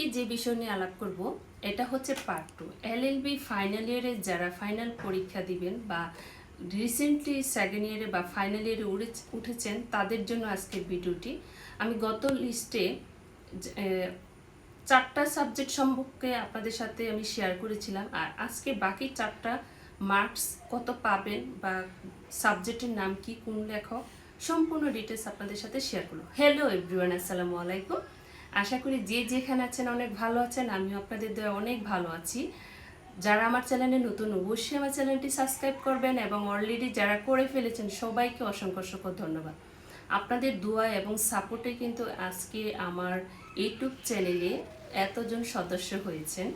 আজকে যে বিষয় নিয়ে আলাপ করব, এটা হচ্ছে পার্ট টু এলএলবি ফাইনাল ইয়ারে যারা ফাইনাল পরীক্ষা দিবেন বা রিসেন্টলি সেকেন্ড ইয়ারে বা ফাইনাল ইয়ারে উড়ে, উঠেছেন, তাদের জন্য আজকের ভিডিওটি। আমি গত লিস্টে চারটা সাবজেক্ট সম্পর্কে আপনাদের সাথে আমি শেয়ার করেছিলাম, আর আজকে বাকি চারটা মার্কস কত পাবেন বা সাবজেক্টের নাম কি, কোন লেখক, সম্পূর্ণ ডিটেলস আপনাদের সাথে শেয়ার করল হ্যালো এভরিওয়ান আসসালামু আলাইকুম। আশা করি যে যেখানে আছেন অনেক ভালো আছেন, আমিও আপনাদের দেওয়া অনেক ভালো আছি। যারা আমার চ্যানেলে নতুন, অবশ্যই আমার চ্যানেলটি সাবস্ক্রাইব করবেন এবং অলরেডি যারা করে ফেলেছেন, সবাইকে অসংখ্য অসংখ্য ধন্যবাদ। আপনাদের দোয়া এবং সাপোর্টে কিন্তু আজকে আমার ইউটিউব চ্যানেলে এতজন সদস্য হয়েছেন।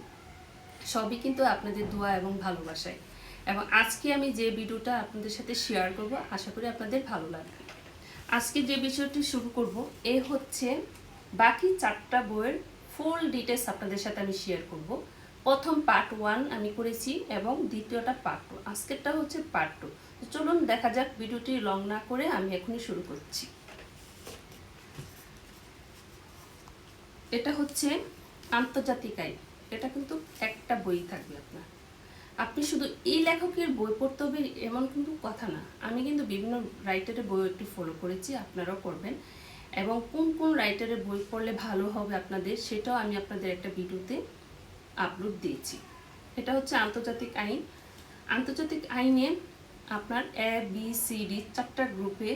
সবই কিন্তু আপনাদের দোয়া এবং ভালোবাসায়। এবং আজকে আমি যে ভিডিওটা আপনাদের সাথে শেয়ার করব, আশা করি আপনাদের ভালো লাগবে। আজকে যে বিষয়টি শুরু করব, এ হচ্ছে বাকি চারটা বইয়ের ফুল ডিটেলস আপনাদের সাথে আমি শেয়ার করব। প্রথম পার্ট ওয়ান আমি করেছি এবং দ্বিতীয়টা পার্ট টু আজকেরটা হচ্ছে পার্ট টু চলুন দেখা যাক ভিডিওটি লং না করে আমি এখনই শুরু করছি। এটা হচ্ছে আন্তর্জাতিক আইন। এটা কিন্তু একটা বই থাকবে আপনার। আপনি শুধু এই লেখকের বই পড়তে হবে এমন কিন্তু কথা না। আমি কিন্তু বিভিন্ন রাইটারের বই একটু ফলো করেছি, আপনারাও করবেন এবং কোন কোন রাইটারের বই পড়লে ভালো হবে আপনাদের, সেটাও আমি আপনাদের একটা ভিডিওতে আপলোড দিয়েছি। এটা হচ্ছে আন্তর্জাতিক আইন। আন্তর্জাতিক আইনে আপনার এ বি সি ডি চারটা গ্রুপে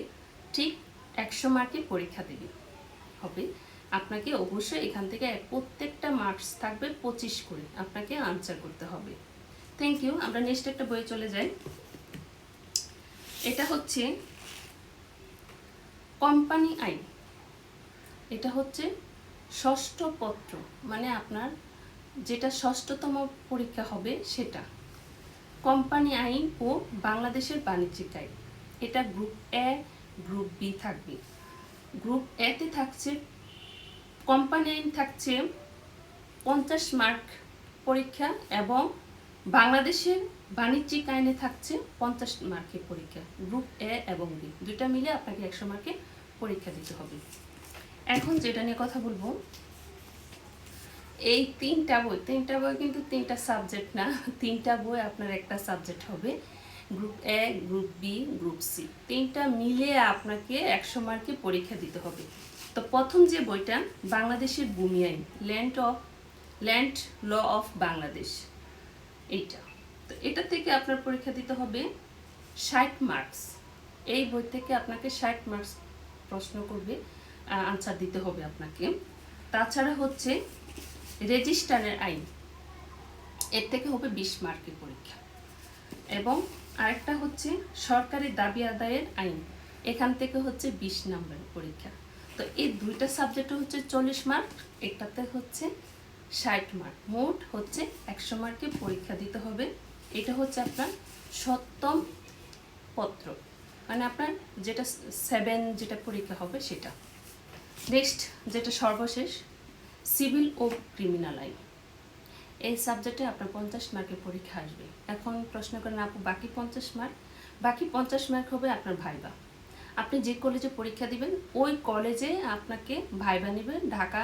ঠিক একশো মার্কে পরীক্ষা দেবে। হবে। আপনাকে অবশ্যই এখান থেকে প্রত্যেকটা মার্কস থাকবে পঁচিশ করে। আপনাকে আনসার করতে হবে। থ্যাংক ইউ আমরা নেক্সট একটা বইয়ে চলে যাই। এটা হচ্ছে কোম্পানি আইন। এটা হচ্ছে ষষ্ঠ পত্র মানে আপনার যেটা ষষ্ঠতম পরীক্ষা হবে সেটা। কোম্পানি আইন ও বাংলাদেশের বাণিজ্যিক আইন। এটা গ্রুপ এ গ্রুপ বি থাকবে। গ্রুপ এতে থাকছে, কোম্পানি আইন থাকছে পঞ্চাশ মার্ক পরীক্ষা এবং বাংলাদেশের বাণিজ্যিক আইনে থাকছে পঞ্চাশ মার্কের পরীক্ষা গ্রুপ এ এবং বি দুটা মিলে আপনাকে একশো মার্কে পরীক্ষা দিতে হবে। এখন যেটা নিয়ে কথা বলব, এই তিনটা বই তিনটা বই কিন্তু তিনটা সাবজেক্ট না, তিনটা বই আপনার একটা সাবজেক্ট হবে group A group B group C তিনটা মিলে আপনাকে একশো মার্কে পরীক্ষা দিতে হবে। তো প্রথম যে বইটা, বাংলাদেশের ভূমি আইন land of land law of Bangladesh এইটা। তো এটা থেকে আপনার পরীক্ষা দিতে হবে ষাট মার্কস এই বই থেকে আপনাকে ষাট মার্কস প্রশ্ন করবে। আনসার দিতে হবে আপনাকে। তাছাড়া হচ্ছে রেজিস্ট্রারের আইন। এর থেকে হবে বিশ মার্কের পরীক্ষা। এবং আরেকটা হচ্ছে সরকারি দাবি আদায়ের আইন। এখান থেকে হচ্ছে বিশ নম্বরের পরীক্ষা। তো এই দুইটা সাবজেক্টে হচ্ছে চল্লিশ মার্ক, একটাতে হচ্ছে ষাট মার্ক। মোট হচ্ছে একশো মার্কে পরীক্ষা দিতে হবে। এটা হচ্ছে আপনার সপ্তম পত্র। মানে আপনার যেটা সেভেন যেটা পরীক্ষা হবে সেটা। নেক্সট যেটা সর্বশেষ, সিভিল ও ক্রিমিনাল আইন। এই সাবজেক্টে আপনার পঞ্চাশ মার্কের পরীক্ষা আসবে। এখন প্রশ্ন করেন, আপু, বাকি পঞ্চাশ মার্ক? বাকি পঞ্চাশ মার্ক হবে আপনার ভাইবা। আপনি যে কলেজে পরীক্ষা দিবেন, ওই কলেজে আপনাকে ভাইবা নেবেন ঢাকা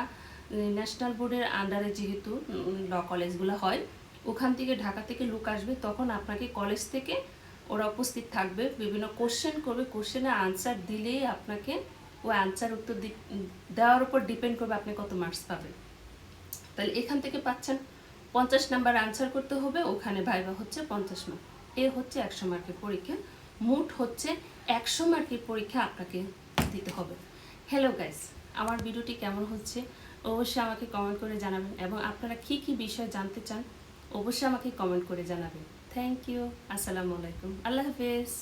ন্যাশনাল বোর্ডের আন্ডারে যেহেতু ল কলেজগুলো হয়, ওখান থেকে ঢাকা থেকে লোক আসবে। তখন আপনাকে কলেজ থেকে ওরা উপস্থিত থাকবে। বিভিন্ন কোশ্চেন করবে। কোশ্চেনের আনসার দিলেই আপনাকে ওই আনসার উত্তর দেওয়ার উপর ডিপেন্ড করবে আপনি কত মার্কস পাবেন। তাহলে এখান থেকে পাচ্ছেন, পঞ্চাশ নাম্বার আনসার করতে হবে, ওখানে ভাইবা হচ্ছে পঞ্চাশ মার্ক এ হচ্ছে একশো মার্কের পরীক্ষা। মোট হচ্ছে একশো মার্কের পরীক্ষা আপনাকে দিতে হবে। হ্যালো গাইস আমার ভিডিওটি কেমন হচ্ছে? অবশ্যই আমাকে কমেন্ট করে জানাবেন। এবং আপনারা কী কী বিষয় জানতে চান, অবশ্যই আমাকে কমেন্ট করে জানাবেন। থ্যাংক ইউ আসসালামু আলাইকুম। আল্লাহ হাফেজ।